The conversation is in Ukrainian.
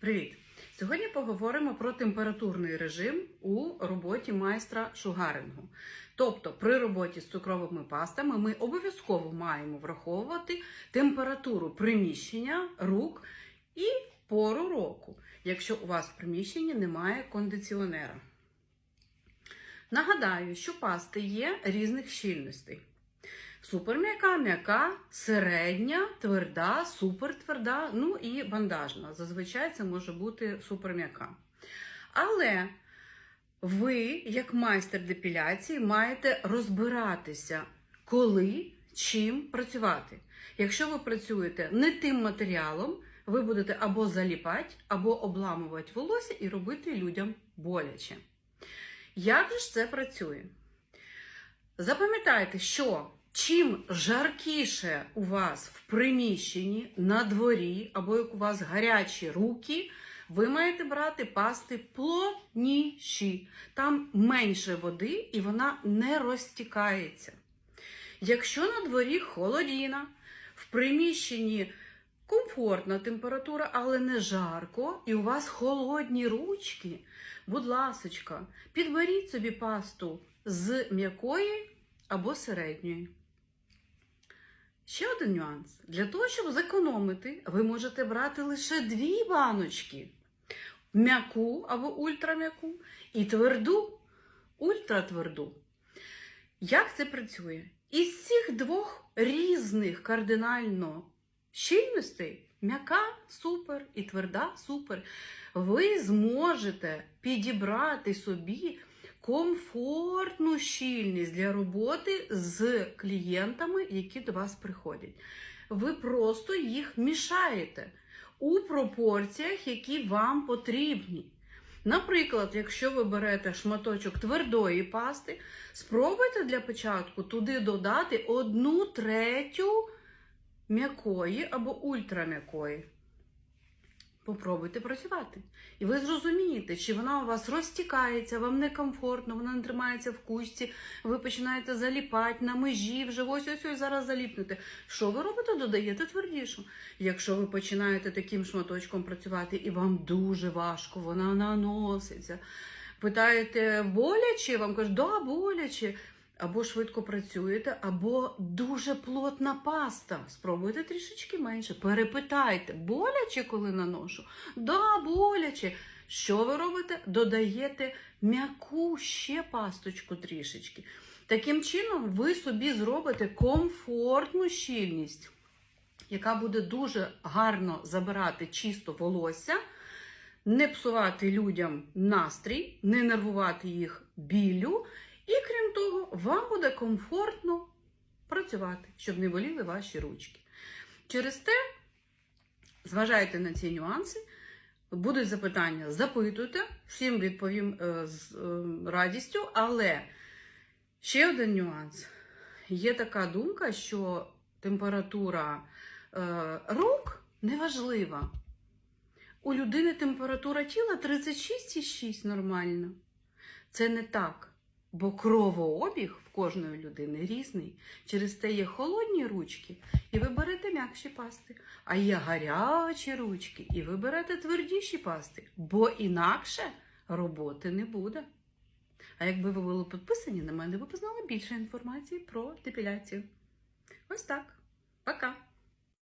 Привіт! Сьогодні поговоримо про температурний режим у роботі майстра шугарингу. Тобто, при роботі з цукровими пастами ми обов'язково маємо враховувати температуру приміщення, рук і пору року, якщо у вас в приміщенні немає кондиціонера. Нагадаю, що пасти є різних щільностей. Суперм'яка, м'яка, середня, тверда, супертверда, ну і бандажна. Зазвичай це може бути суперм'яка. Але ви, як майстер депіляції, маєте розбиратися, коли чим працювати. Якщо ви працюєте не тим матеріалом, ви будете або заліпати, або обламувати волосся і робити людям боляче. Як же ж це працює? Запам'ятайте, що чим жаркіше у вас в приміщенні, на дворі, або як у вас гарячі руки, ви маєте брати пасти плотніші. Там менше води і вона не розтікається. Якщо на дворі холодіна, в приміщенні комфортна температура, але не жарко, і у вас холодні ручки, будь ласочка, підберіть собі пасту з м'якої або середньої. Ще один нюанс. Для того, щоб зекономити, ви можете брати лише дві баночки: м'яку або ультрам'яку і тверду, ультратверду. Як це працює? Із цих двох різних кардинально щільностей м'яка супер і тверда супер. Ви зможете підібрати собі комфортну щільність для роботи з клієнтами, які до вас приходять. Ви просто їх мішаєте у пропорціях, які вам потрібні. Наприклад, якщо ви берете шматочок твердої пасти, спробуйте для початку туди додати одну третю м'якої або ультрам'якої. Попробуйте працювати. І ви зрозумієте, чи вона у вас розтікається, вам некомфортно, вона не тримається в кучці, ви починаєте заліпати на межі, вже ось ось ось зараз заліпнете. Що ви робите? Додаєте твердішу. Якщо ви починаєте таким шматочком працювати і вам дуже важко, вона наноситься. Питаєте, боляче? Вам кажуть, да, боляче. Або швидко працюєте, або дуже плотна паста. Спробуйте трішечки менше. Перепитайте, боляче, коли наношу? Да, боляче. Що ви робите? Додаєте м'яку ще пасточку трішечки. Таким чином, ви собі зробите комфортну щільність, яка буде дуже гарно забирати чисто волосся, не псувати людям настрій, не нервувати їх біллю. І крім того, вам буде комфортно працювати, щоб не боліли ваші ручки. Через те, зважайте на ці нюанси, будуть запитання, запитуйте, всім відповім е, з е, радістю, але ще один нюанс. Є така думка, що температура е, рук неважлива. У людини температура тіла 36,6 нормально. Це не так. Бо кровообіг в кожної людини різний. Через те є холодні ручки, і ви берете м'якші пасти, а є гарячі ручки, і ви берете твердіші пасти, бо інакше роботи не буде. А якби ви були підписані на мене, ви б знали більше інформації про депіляцію. Ось так. Пока!